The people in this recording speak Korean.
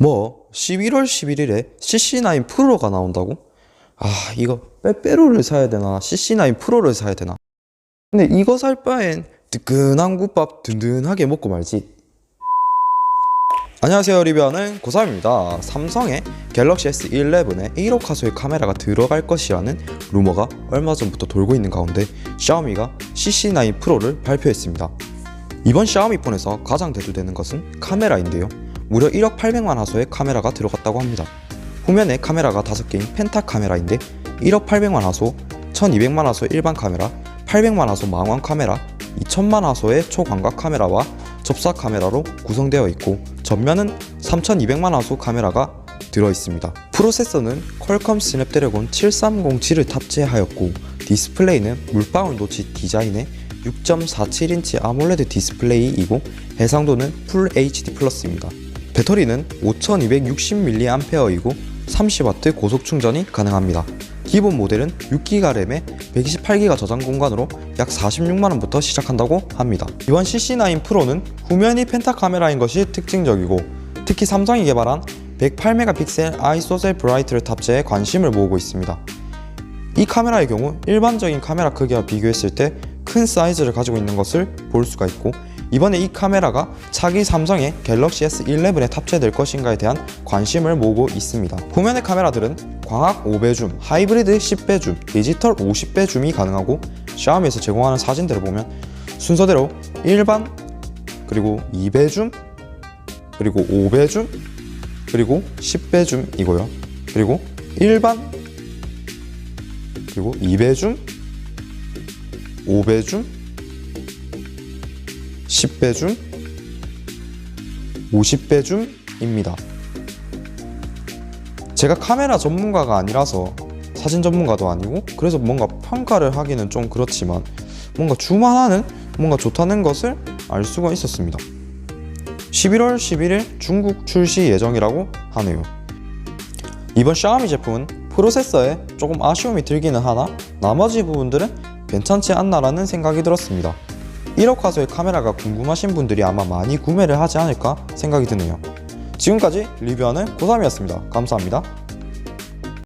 뭐 11월 11일에 CC9 프로가 나온다고? 아 이거 빼빼로를 사야 되나? CC9 프로를 사야 되나? 근데 이거 살 바엔 뜨끈한 국밥 든든하게 먹고 말지. 안녕하세요 리뷰하는 고삼입니다. 삼성의 갤럭시 S11에 1호 카소의 카메라가 들어갈 것이라는 루머가 얼마 전부터 돌고 있는 가운데 샤오미가 CC9 프로를 발표했습니다. 이번 샤오미 폰에서 가장 대두되는 것은 카메라인데요. 무려 1억 800만 화소의 카메라가 들어갔다고 합니다. 후면에 카메라가 5개인 펜타 카메라인데 1억 800만 화소, 1200만 화소 일반 카메라, 800만 화소 망원 카메라, 2000만 화소의 초광각 카메라와 접사 카메라로 구성되어 있고 전면은 3200만 화소 카메라가 들어 있습니다. 프로세서는 퀄컴 스냅드래곤 730G를 탑재하였고 디스플레이는 물방울 노치 디자인의 6.47인치 아몰레드 디스플레이이고 해상도는 풀 HD 플러스입니다. 배터리는 5260mAh이고 30W 고속 충전이 가능합니다. 기본 모델은 6기가 램에 128기가 저장 공간으로 약 46만원부터 시작한다고 합니다. 이번 CC9 프로는 후면이 펜타 카메라인 것이 특징적이고 특히 삼성이 개발한 108메가픽셀 아이소셀 브라이트를 탑재해 관심을 모으고 있습니다. 이 카메라의 경우 일반적인 카메라 크기와 비교했을 때 큰 사이즈를 가지고 있는 것을 볼 수가 있고 이번에 이 카메라가 차기 삼성의 갤럭시 S11에 탑재될 것인가에 대한 관심을 모으고 있습니다. 후면의 카메라들은 광학 5배 줌, 하이브리드 10배 줌, 디지털 50배 줌이 가능하고 샤오미에서 제공하는 사진들을 보면 순서대로 일반 그리고 2배 줌 그리고 5배 줌 그리고 10배 줌이고요. 그리고 일반 그리고 2배 줌 5배 줌 10배 줌 50배 줌입니다. 제가 카메라 전문가가 아니라서 사진 전문가도 아니고 그래서 뭔가 평가를 하기는 좀 그렇지만 뭔가 줌 하나는 뭔가 좋다는 것을 알 수가 있었습니다. 11월 11일 중국 출시 예정이라고 하네요. 이번 샤오미 제품은 프로세서에 조금 아쉬움이 들기는 하나 나머지 부분들은 괜찮지 않나라는 생각이 들었습니다. 1억 화소의 카메라가 궁금하신 분들이 아마 많이 구매를 하지 않을까 생각이 드네요. 지금까지 리뷰하는 고3이었습니다. 감사합니다.